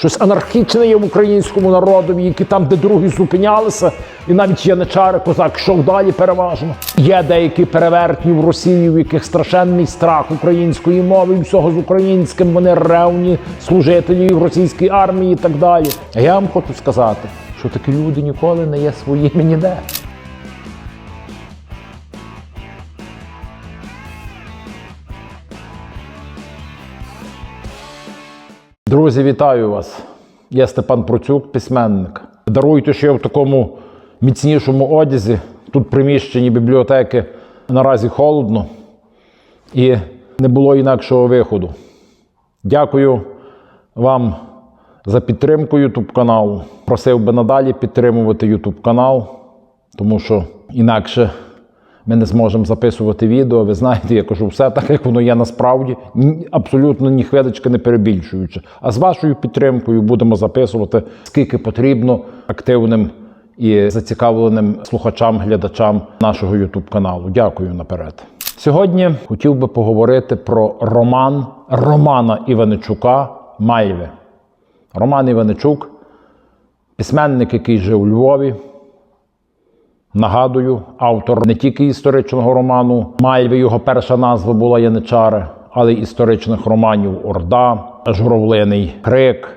Щось анархічне є в українському народові, які там, де другі зупинялися, і навіть яничари, козак йшов далі переважно. Є деякі перевертні в Росії, в яких страшенний страх української мови, всього з українським. Вони ревні служителі в російській армії і так далі. А я вам хочу сказати, що такі люди ніколи не є своїми ніде. Друзі, вітаю вас! Я Степан Процюк, письменник. Даруйте, що я в такому міцнішому одязі. Тут приміщенні бібліотеки наразі холодно і не було інакшого виходу. Дякую вам за підтримку YouTube каналу. Просив би надалі підтримувати YouTube канал, тому що інакше ми не зможемо записувати відео. Ви знаєте, я кажу все так, як воно є насправді, абсолютно ні хвилечки не перебільшуючи. А з вашою підтримкою будемо записувати скільки потрібно активним і зацікавленим слухачам, глядачам нашого YouTube каналу. Дякую наперед. Сьогодні хотів би поговорити про роман Романа Іваничука Мальви. Роман Іваничук, письменник, який жив у Львові, Нагадую, автор не тільки історичного роману Мальви, його перша назва була Яничари, але й історичних романів Орда, Журавлиний Крик,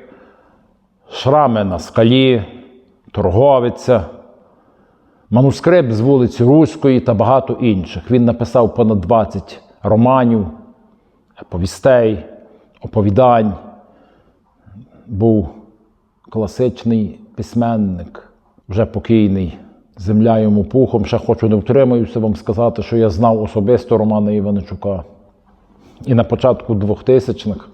Шрами на скалі, Торговиця, манускрипт з вулиці Руської та багато інших. Він написав понад 20 романів, повістей, оповідань. Був класичний письменник, вже покійний. Земля йому пухом. Ще хочу не втримаюся вам сказати, що я знав особисто Романа Іваничука. І на початку 2000-х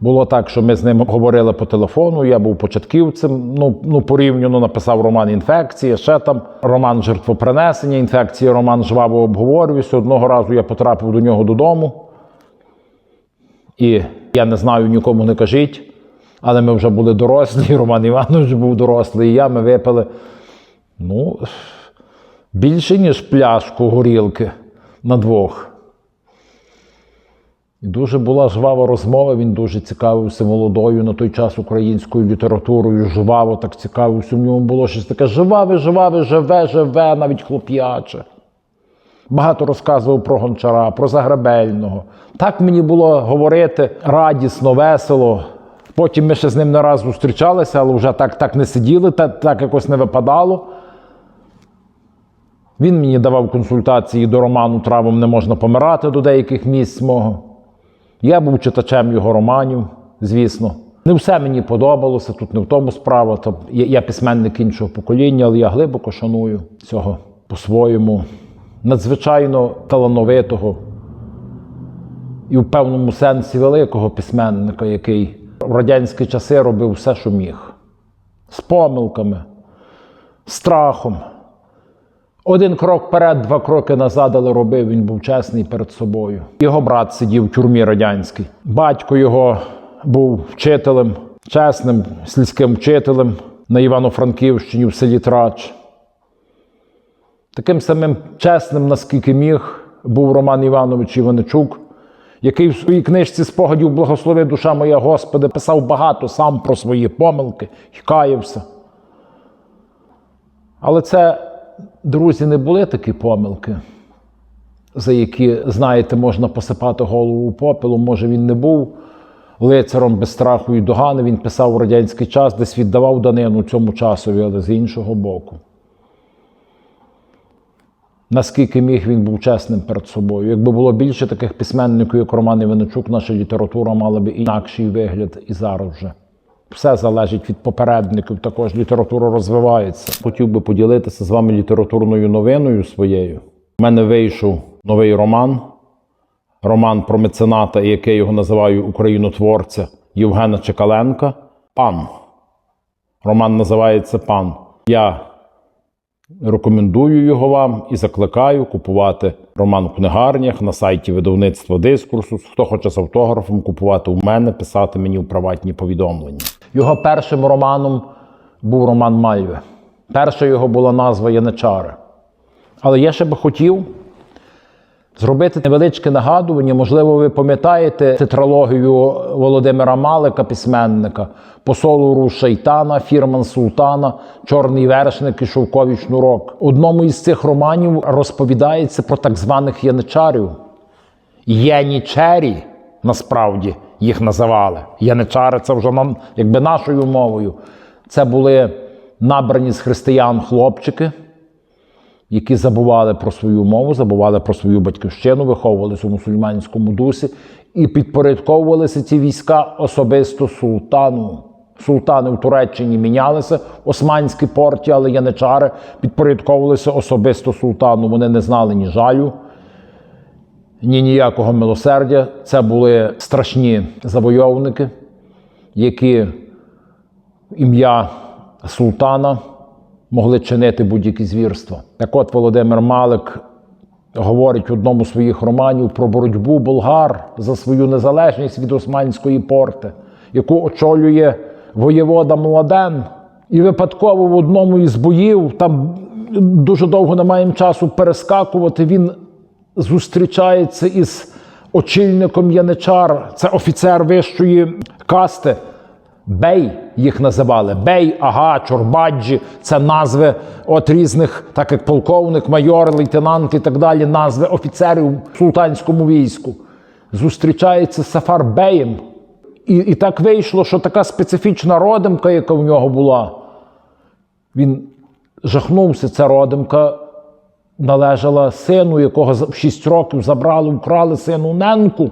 було так, що ми з ним говорили по телефону. Я був початківцем. Ну, ну порівняно написав роман Інфекція, ще там роман Жертвопринесення, інфекція, роман Жваво обговорююся. Одного разу я потрапив до нього додому. І я не знаю, нікому не кажіть, але ми вже були дорослі. Роман Іванович був дорослий, і я ми випили ну, більше, ніж пляшку горілки на двох. І дуже була жвава розмова. Він дуже цікавився молодою на той час українською літературою. Жваво так цікавився. У ньому було щось таке жваве, жваве, живе, живе, навіть хлоп'яче. Багато розказував про гончара, про Загребельного. Так мені було говорити радісно, весело. Потім ми ще з ним не раз зустрічалися, але вже так, так не сиділи, так, так якось не випадало. Він мені давав консультації до роману Травом не можна помирати до деяких місць мого. Я був читачем його романів, звісно. Не все мені подобалося, тут не в тому справа. То я, я письменник іншого покоління, але я глибоко шаную цього по-своєму надзвичайно талановитого і в певному сенсі великого письменника, який в радянські часи робив все, що міг. З помилками, страхом. Один крок вперед, два кроки назад, але робив, він був чесний перед собою. Його брат сидів в тюрмі радянській. Батько його був вчителем, чесним сільським вчителем на Івано-Франківщині в селі Трач. Таким самим чесним, наскільки міг, був Роман Іванович Іваничук, який в своїй книжці спогадів Благослови душа моя Господи писав багато сам про свої помилки і каявся. Але це, друзі, не були такі помилки, за які, знаєте, можна посипати голову попелом. Може, він не був лицаром без страху і догани. Він писав у радянський час, десь віддавав данину цьому часові, але з іншого боку. Наскільки міг він був чесним перед собою. Якби було більше таких письменників, як Роман Іваничук, наша література мала б інакший вигляд і зараз вже. Все залежить від попередників, також література розвивається. Хотів би поділитися з вами літературною новиною своєю. У мене вийшов новий роман, роман про мецената, який його називаю українотворця Євгена Чекаленка. Пан. Роман називається Пан. Я Рекомендую його вам і закликаю купувати роман в книгарнях на сайті видавництва Дискурсус. Хто хоче з автографом купувати у мене, писати мені у приватні повідомлення. Його першим романом був роман Мальве. Перша його була назва Яничари. Але я ще би хотів Зробити невеличке нагадування, можливо, ви пам'ятаєте тетралогію Володимира Малика, письменника, посолу Шайтана, Фірман Султана, Чорний вершник і Шовковий шнурок. Одному із цих романів розповідається про так званих яничарів. Єнічері, насправді їх називали. Яничари це вже нам, якби нашою мовою. Це були набрані з християн хлопчики, які забували про свою мову, забували про свою батьківщину, виховувалися у мусульманському дусі і підпорядковувалися ці війська особисто султану. Султани в Туреччині мінялися, османські порті, але яничари підпорядковувалися особисто султану. Вони не знали ні жалю, ні ніякого милосердя. Це були страшні завойовники, які ім'я султана могли чинити будь-які звірства. Так от Володимир Малик говорить в одному з своїх романів про боротьбу болгар за свою незалежність від Османської порти, яку очолює воєвода Младен. І випадково в одному із боїв, там дуже довго не маємо часу перескакувати, він зустрічається із очільником Яничар, це офіцер вищої касти. Бей їх називали. Бей, ага, Чорбаджі це назви от різних, так як полковник, майор, лейтенант і так далі, назви офіцерів в султанському війську. Зустрічається з Сафар Беєм. І, і так вийшло, що така специфічна родимка, яка в нього була, він жахнувся. Ця родимка належала сину, якого в 6 років забрали, вкрали сину Ненку.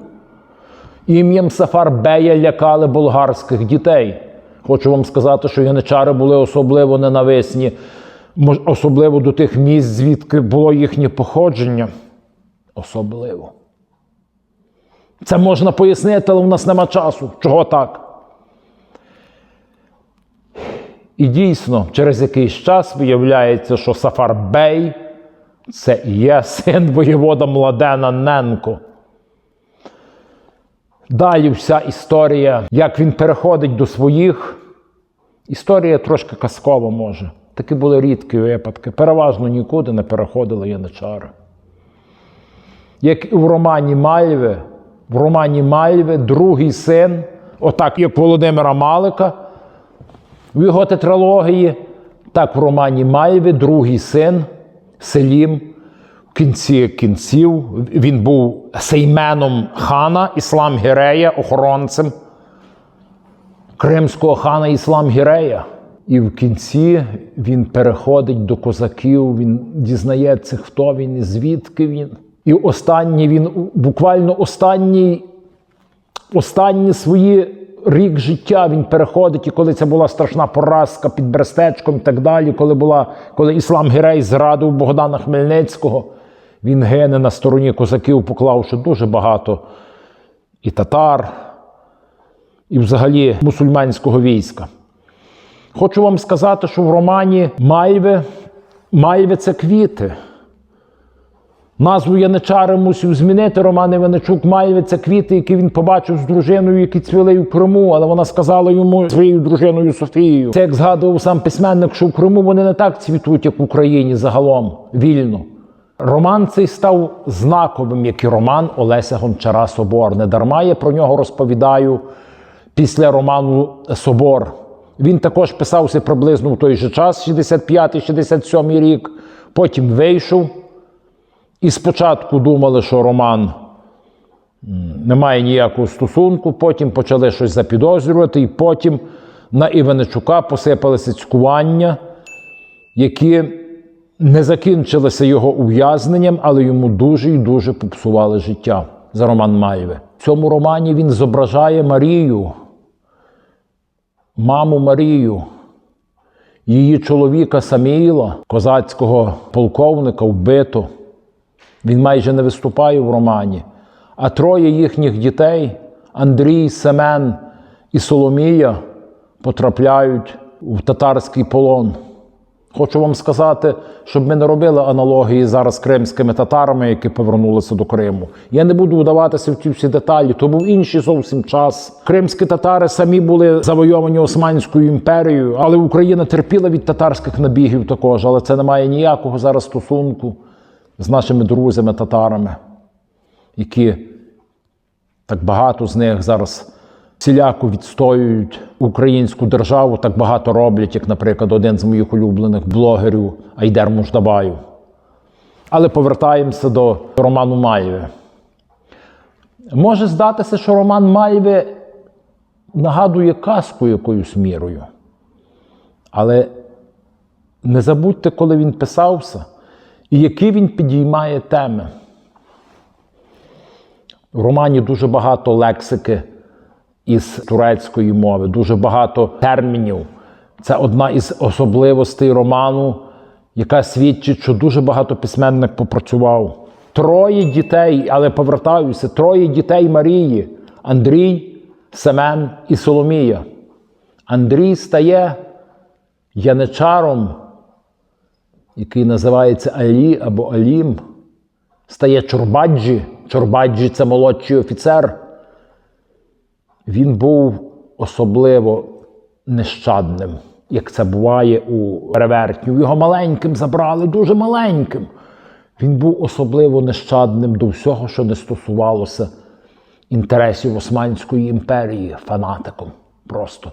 Ім'ям Сафар Бея лякали болгарських дітей. Хочу вам сказати, що яничари були особливо ненависні, особливо до тих місць, звідки було їхнє походження. Особливо. Це можна пояснити, але у нас нема часу. Чого так? І дійсно, через якийсь час виявляється, що Сафар Бей це і є син воєвода Младена Ненко. Далі вся історія, як він переходить до своїх. Історія трошки казкова може. Такі були рідкі випадки. Переважно нікуди не переходили яничари. Як і в романі Мальви, в романі Мальви другий син, отак як Володимира Малика, в його тетралогії, так в романі Мальви другий син Селім кінці кінців він був сейменом хана Іслам Гірея, охоронцем кримського хана Іслам Гірея. І в кінці він переходить до козаків, він дізнається, хто він і звідки він. І останній він буквально останній, останні свої рік життя він переходить, і коли це була страшна поразка під Брестечком і так далі, коли була, коли Іслам Гірей зрадив Богдана Хмельницького, він гине на стороні козаків, поклавши дуже багато і татар, і взагалі мусульманського війська. Хочу вам сказати, що в романі Мальви, Мальви це квіти. Назву Яничари мусив змінити Роман Іваничук Мальви це квіти, які він побачив з дружиною, які цвіли в Криму, але вона сказала йому своєю дружиною Софією. Це як згадував сам письменник, що в Криму вони не так цвітуть, як в Україні загалом вільно. Роман цей став знаковим, як і роман Олеся Гончара Собор. Не дарма я про нього розповідаю після роману Собор. Він також писався приблизно в той же час, 65-67 рік. Потім вийшов. І спочатку думали, що роман не має ніякого стосунку, потім почали щось запідозрювати, і потім на Іваничука посипалися цькування, які не закінчилися його ув'язненням, але йому дуже і дуже попсували життя за роман Мальви. В цьому романі він зображає Марію, маму Марію, її чоловіка Саміїла, козацького полковника, вбито. Він майже не виступає в романі. А троє їхніх дітей Андрій, Семен і Соломія потрапляють в татарський полон. Хочу вам сказати, щоб ми не робили аналогії зараз з кримськими татарами, які повернулися до Криму. Я не буду вдаватися в ці всі деталі, то був інший зовсім час. Кримські татари самі були завойовані Османською імперією, але Україна терпіла від татарських набігів також, але це не має ніякого зараз стосунку з нашими друзями татарами. які так багато з них зараз всіляко відстоюють українську державу, так багато роблять, як, наприклад, один з моїх улюблених блогерів Айдер Муждабаєв. Але повертаємося до роману Маєве. Може здатися, що роман Маєве нагадує казку якоюсь мірою. Але не забудьте, коли він писався, і які він підіймає теми. В романі дуже багато лексики із турецької мови, дуже багато термінів. Це одна із особливостей роману, яка свідчить, що дуже багато письменник попрацював. Троє дітей, але повертаюся, троє дітей Марії: Андрій, Семен і Соломія. Андрій стає яничаром, який називається Алі або Алім, стає Чорбаджі. Чорбаджі це молодший офіцер. Він був особливо нещадним, як це буває у перевертню. Його маленьким забрали, дуже маленьким. Він був особливо нещадним до всього, що не стосувалося інтересів Османської імперії, фанатиком просто.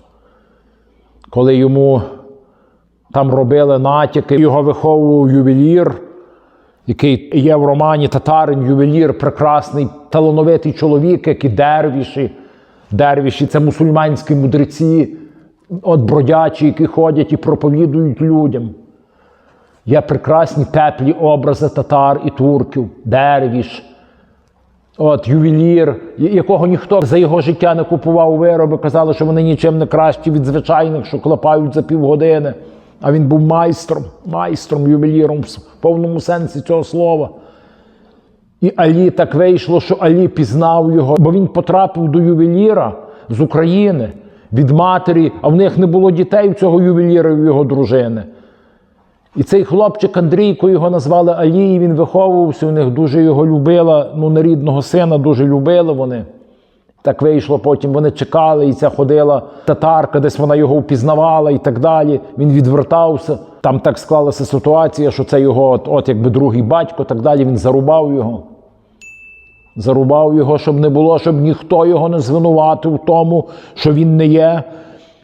Коли йому там робили натяки, його виховував ювелір, який є в романі Татарин, ювелір, прекрасний, талановитий чоловік, як і дервіші. Дервіші це мусульманські мудреці, от бродячі, які ходять і проповідують людям. Є прекрасні теплі образи татар і турків, дервіш, от ювелір, якого ніхто за його життя не купував вироби, казали, що вони нічим не кращі від звичайних, що клепають за півгодини. А він був майстром, майстром, ювеліром в повному сенсі цього слова. І Алі так вийшло, що Алі пізнав його, бо він потрапив до ювеліра з України від матері, а в них не було дітей у цього ювеліра і його дружини. І цей хлопчик Андрійко його назвали Алі, і він виховувався, у них дуже його любила, ну, нерідного сина дуже любили вони. Так вийшло, потім вони чекали, і ця ходила татарка, десь вона його впізнавала і так далі. Він відвертався. Там так склалася ситуація, що це його, от, от якби другий батько, так далі. Він зарубав його. Зарубав його, щоб не було, щоб ніхто його не звинуватив в тому, що він не є,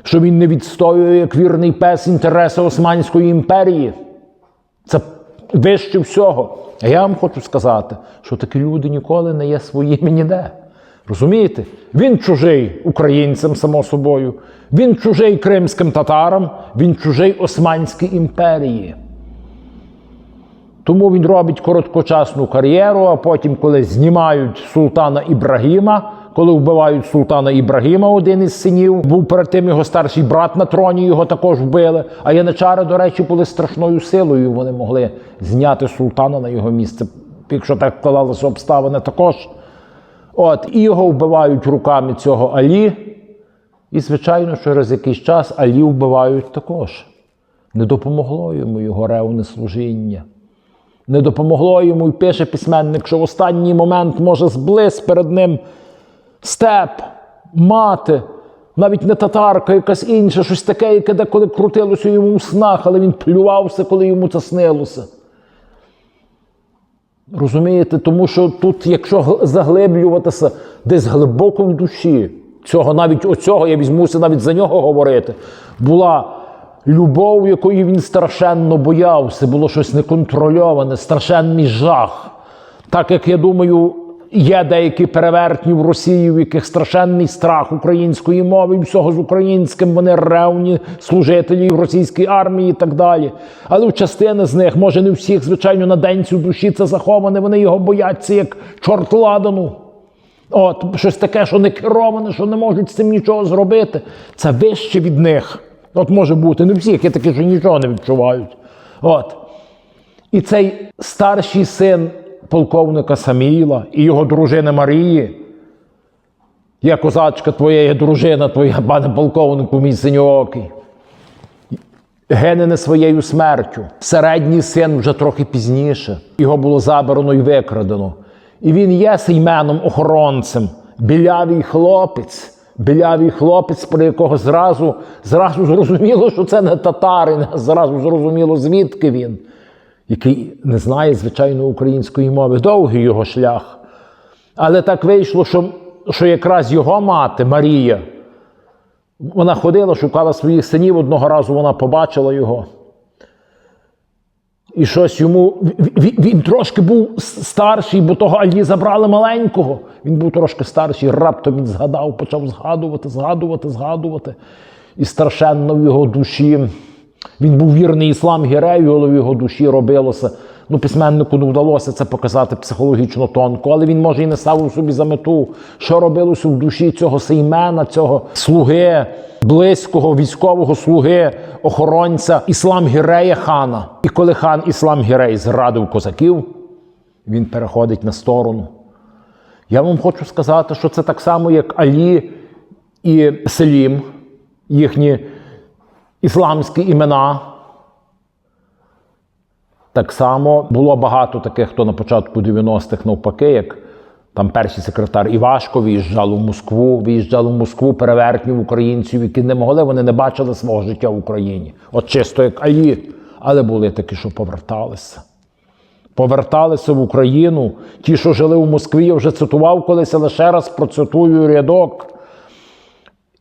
що він не відстоює як вірний пес інтереси Османської імперії. Це вище всього. А я вам хочу сказати, що такі люди ніколи не є своїми ніде. Розумієте? Він чужий українцям, само собою, він чужий кримським татарам, він чужий Османській імперії. Тому він робить короткочасну кар'єру, а потім, коли знімають султана Ібрагіма, коли вбивають султана Ібрагіма, один із синів, був перед тим його старший брат на троні, його також вбили. А яничари, до речі, були страшною силою. Вони могли зняти султана на його місце, якщо так вкладалися обставини також. От, і його вбивають руками цього Алі. І, звичайно, через якийсь час Алі вбивають також. Не допомогло йому його ревне служіння. Не допомогло йому і пише письменник, що в останній момент може зблизь перед ним степ, мати, навіть не татарка, якась інша, щось таке, яке деколи крутилося йому у снах, але він плювався, коли йому це снилося. Розумієте, тому що тут, якщо заглиблюватися десь глибоко в душі, цього навіть оцього, я візьмуся навіть за нього говорити, була любов, якої він страшенно боявся, було щось неконтрольоване, страшенний жах. Так як я думаю, є деякі перевертні в Росії, в яких страшенний страх української мови всього з українським, вони ревні служителі в російській армії і так далі. Але в частини з них, може не всіх, звичайно, на денцю душі це заховане, вони його бояться як чорт ладану. От, щось таке, що не кероване, що не можуть з цим нічого зробити. Це вище від них. От може бути, не всіх, є такі, що нічого не відчувають. От. І цей старший син полковника Саміла і його дружини Марії. Я козачка твоя, є дружина твоя, пане полковнику, мій синьоокий. Гине не своєю смертю. Середній син вже трохи пізніше. Його було забрано і викрадено. І він є сейменом охоронцем, білявий хлопець, білявий хлопець, про якого зразу, зразу зрозуміло, що це не татарин, зразу зрозуміло, звідки він, який не знає звичайно української мови. Довгий його шлях. Але так вийшло, що, що якраз його мати Марія, вона ходила, шукала своїх синів, одного разу вона побачила його. І щось йому. Він, він трошки був старший, бо того Алі забрали маленького. Він був трошки старший, раптом він згадав, почав згадувати, згадувати, згадувати. І страшенно в його душі. Він був вірний іслам гірею, але в його душі робилося. Ну, письменнику не вдалося це показати психологічно тонко, але він, може, і не ставив собі за мету, що робилося в душі цього сеймена, цього слуги, близького військового слуги, охоронця іслам гірея хана. І коли хан іслам гірей зрадив козаків, він переходить на сторону. Я вам хочу сказати, що це так само, як Алі і Селім, їхні ісламські імена. Так само було багато таких, хто на початку 90-х навпаки, як там перший секретар Івашко виїжджав у Москву, виїжджали в Москву перевертнів українців, які не могли, вони не бачили свого життя в Україні. От чисто як Алі. Але були такі, що поверталися. Поверталися в Україну. Ті, що жили в Москві, я вже цитував колись, але ще раз процитую рядок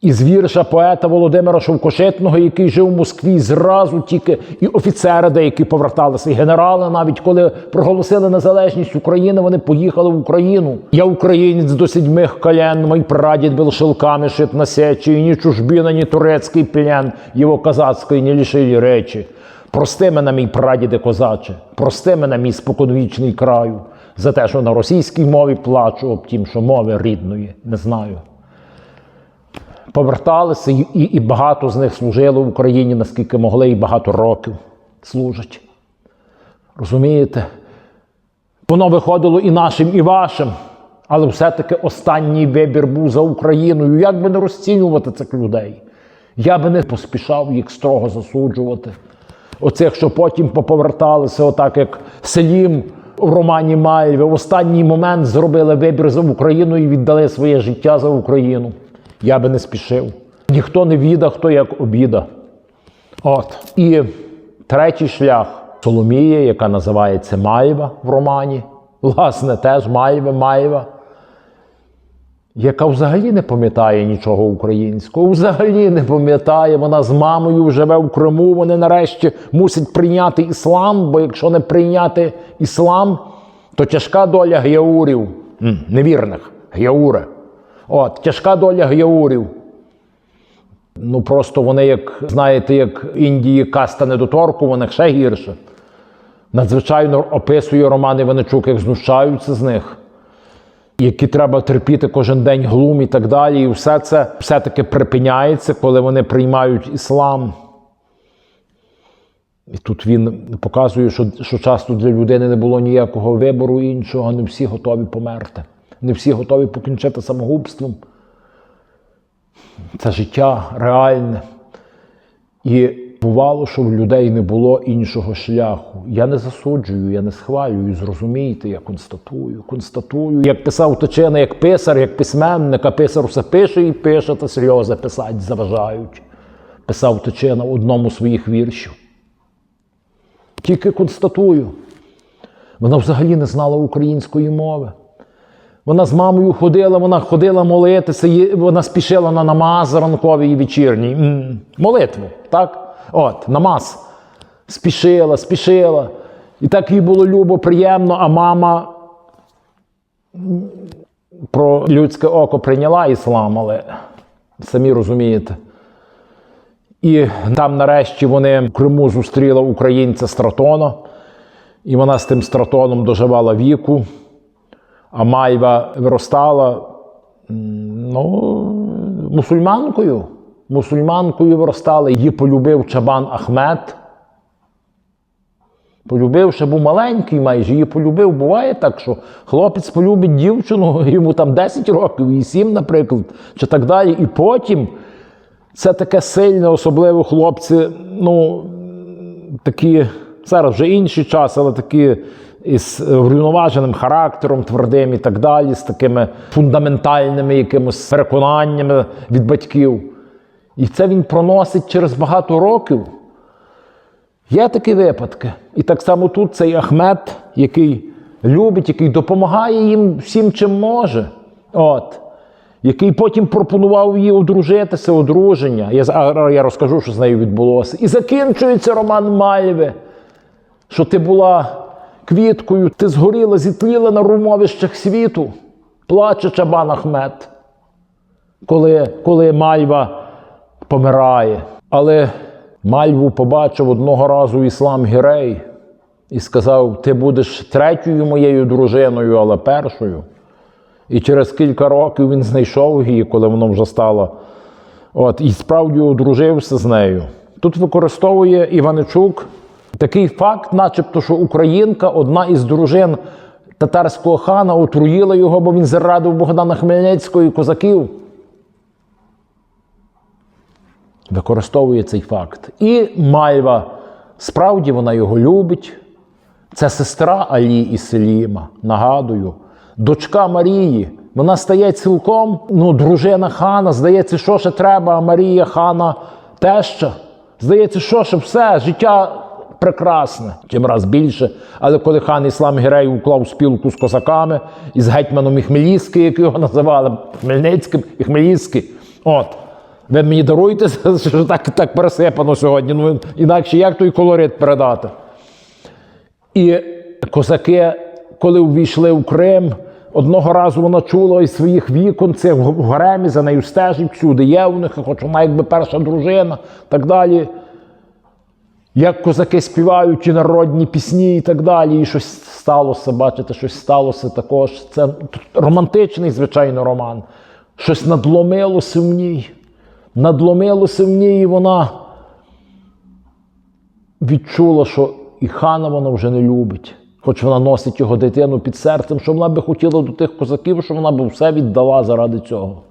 із вірша поета Володимира Шовкошитного, який жив у Москві, зразу тільки і офіцери деякі поверталися, і генерали, навіть коли проголосили незалежність України, вони поїхали в Україну. Я українець до сідьмих колен, мій прадід був шелками шит на сечі, і ні чужбіна, ні турецький плен, його козацької не лишили речі. Прости мене, мій прадіде козаче, прости мене, мій споконвічний краю, за те, що на російській мові плачу, об тім, що мови рідної не знаю поверталися, і, і, багато з них служили в Україні, наскільки могли, і багато років служать. Розумієте? Воно виходило і нашим, і вашим, але все-таки останній вибір був за Україною. Як би не розцінювати цих людей? Я би не поспішав їх строго засуджувати. Оцих, що потім поповерталися, отак як Селім в романі Мальві, в останній момент зробили вибір за Україну і віддали своє життя за Україну. Я би не спішив. Ніхто не віда, хто як обіда. От. І третій шлях Соломія, яка називається Маєва в романі. Власне, теж Маєва, Маєва, яка взагалі не пам'ятає нічого українського, взагалі не пам'ятає. Вона з мамою живе в Криму. Вони нарешті мусять прийняти іслам, бо якщо не прийняти іслам, то тяжка доля гяурів, невірних, гяури. От, тяжка доля гяурів. Ну просто вони, як знаєте, як Індії каста недоторкуваних, ще гірше. Надзвичайно описує Роман Іваничук, як знущаються з них, які треба терпіти кожен день глум і так далі. І все це все-таки припиняється, коли вони приймають іслам. І тут він показує, що, що часто для людини не було ніякого вибору іншого, не всі готові померти, не всі готові покінчити самогубством. Це життя реальне. І бувало, що в людей не було іншого шляху. Я не засуджую, я не схвалюю, зрозумійте, я констатую. Констатую, як писав Точина, як писар, як письменник, а писар все пише і пише, та сльози писать заважають. Писав Точина в одному з своїх віршів. Тільки констатую. Вона взагалі не знала української мови. Вона з мамою ходила, вона ходила молитися, вона спішила на намаз ранковий і вечірній. М, Молитву, так? От, намаз. Спішила, спішила. І так їй було любо, приємно, а мама про людське око прийняла іслам, але самі розумієте. І там нарешті вони в Криму зустріла українця Стратона, і вона з тим стратоном доживала віку. А Майва виростала ну, мусульманкою. Мусульманкою виростала. Її полюбив Чабан Ахмед. Полюбив, ще був маленький майже, її полюбив. Буває так, що хлопець полюбить дівчину, йому там 10 років, і 7, наприклад, чи так далі. І потім це таке сильне, особливо хлопці, ну, такі, зараз вже інший час, але такі із врівноваженим характером, твердим і так далі, з такими фундаментальними якимось переконаннями від батьків. І це він проносить через багато років. Є такі випадки. І так само тут цей Ахмед, який любить, який допомагає їм всім, чим може. От. Який потім пропонував їй одружитися, одруження. Я, я розкажу, що з нею відбулося. І закінчується роман Мальви, що ти була квіткою, ти згоріла, зітліла на румовищах світу, плаче Чабан Ахмед, коли, коли Мальва помирає. Але Мальву побачив одного разу Іслам Гірей і сказав: ти будеш третьою моєю дружиною, але першою. І через кілька років він знайшов її, коли вона вже стала. От, і справді одружився з нею. Тут використовує Іваничук такий факт, начебто, що українка, одна із дружин татарського хана, отруїла його, бо він зрадив Богдана Хмельницького і козаків. Використовує цей факт. І Мальва, справді вона його любить. Це сестра Алі і Селіма, нагадую, дочка Марії. Вона стає цілком, ну, дружина хана. Здається, що ще треба, а Марія хана теща. Здається, що ще все, життя прекрасне, чим раз більше. Але коли хан Іслам Гірей уклав спілку з козаками і з гетьманом Іхмеліським, як його називали, Хмельницьким і Хмеліський, от. Ви мені даруєте, що так, так пересипано сьогодні. Ну, інакше як той колорит передати? І козаки, коли увійшли в Крим, одного разу вона чула із своїх вікон, це в гаремі за нею стежить всюди. Є у них, хоч вона якби перша дружина, так далі. Як козаки співають і народні пісні, і так далі. І щось сталося, бачите, щось сталося також. Це романтичний, звичайно, роман. Щось надломилося в ній. Надломилося в ній, і вона відчула, що і хана вона вже не любить. Хоч вона носить його дитину під серцем, що вона би хотіла до тих козаків, що вона би все віддала заради цього.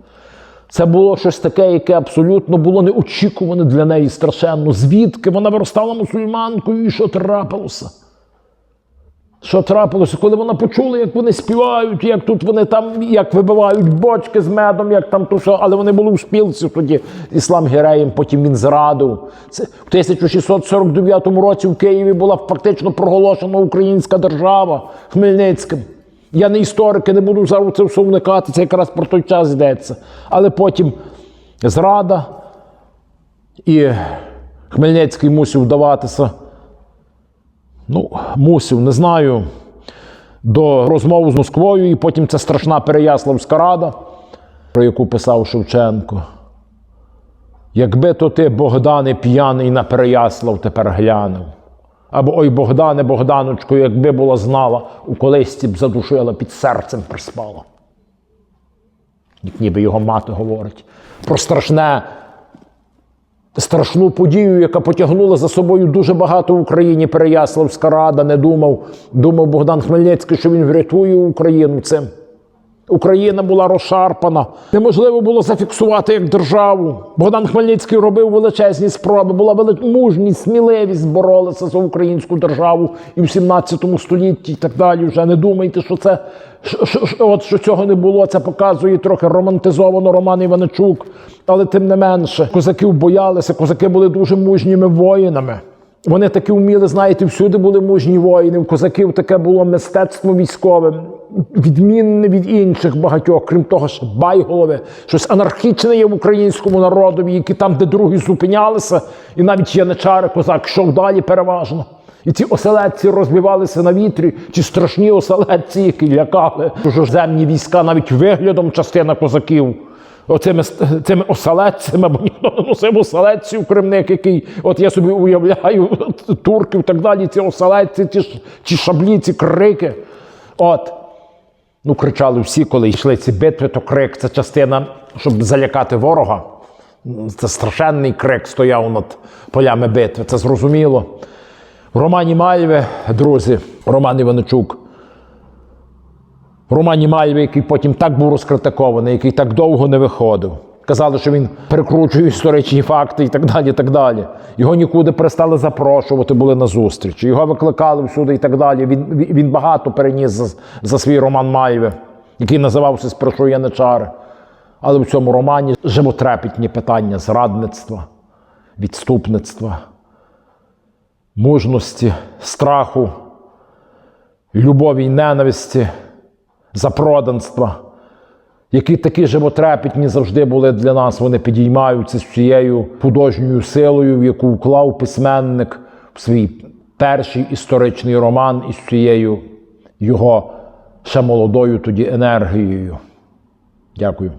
Це було щось таке, яке абсолютно було неочікуване для неї страшенно. Звідки вона виростала мусульманкою і що трапилося? Що трапилося, коли вона почула, як вони співають, як тут вони там, як вибивають бочки з медом, як там то все, але вони були в спілці тоді Іслам Гіреєм, потім він зрадив. Це в 1649 році в Києві була фактично проголошена українська держава Хмельницьким. Я не історик, я не буду зараз це все це якраз про той час йдеться. Але потім зрада, і Хмельницький мусив вдаватися ну, мусив, не знаю, до розмови з Москвою, і потім ця страшна Переяславська рада, про яку писав Шевченко. Якби то ти, Богдане, п'яний на Переяслав тепер глянув. Або ой, Богдане, Богданочко, якби була знала, у колисці б задушила, під серцем приспала. Як ніби його мати говорить. Про страшне страшну подію, яка потягнула за собою дуже багато в Україні. Переяславська рада не думав. Думав Богдан Хмельницький, що він врятує Україну цим. Україна була розшарпана. Неможливо було зафіксувати як державу. Богдан Хмельницький робив величезні спроби, була велич... мужність, сміливість боролися за українську державу і в 17 столітті і так далі. Вже не думайте, що це що, що- от що цього не було. Це показує трохи романтизовано Роман Іваничук. Але тим не менше, козаків боялися, козаки були дуже мужніми воїнами. Вони таки вміли, знаєте, всюди були мужні воїни. У козаків таке було мистецтво військове, відмінне від інших багатьох, крім того, що байголове, щось анархічне є в українському народові, які там, де другі зупинялися, і навіть яничари, козак йшов далі переважно. І ці оселедці розбивалися на вітрі, ці страшні оселедці, які лякали чужоземні війська, навіть виглядом частина козаків оцими цими оселедцями, бо ніхто носив оселедців кремник, який, от я собі уявляю, турків і так далі, ці оселедці, ці, ці шаблі, ці крики. От. Ну, кричали всі, коли йшли ці битви, то крик це частина, щоб залякати ворога. Це страшенний крик стояв над полями битви, це зрозуміло. В романі Мальви, друзі, Роман Іваничук, романі Мальви, який потім так був розкритикований, який так довго не виходив. Казали, що він перекручує історичні факти і так далі. і так далі. Його нікуди перестали запрошувати, були на зустрічі. Його викликали всюди і так далі. Він, він багато переніс за, за свій роман Мальви, який називався Спершу Яничари. Але в цьому романі животрепетні питання зрадництва, відступництва, мужності, страху, любові й ненависті, запроданства, які такі животрепетні завжди були для нас. Вони підіймаються з цією художньою силою, в яку вклав письменник в свій перший історичний роман із цією його ще молодою тоді енергією. Дякую.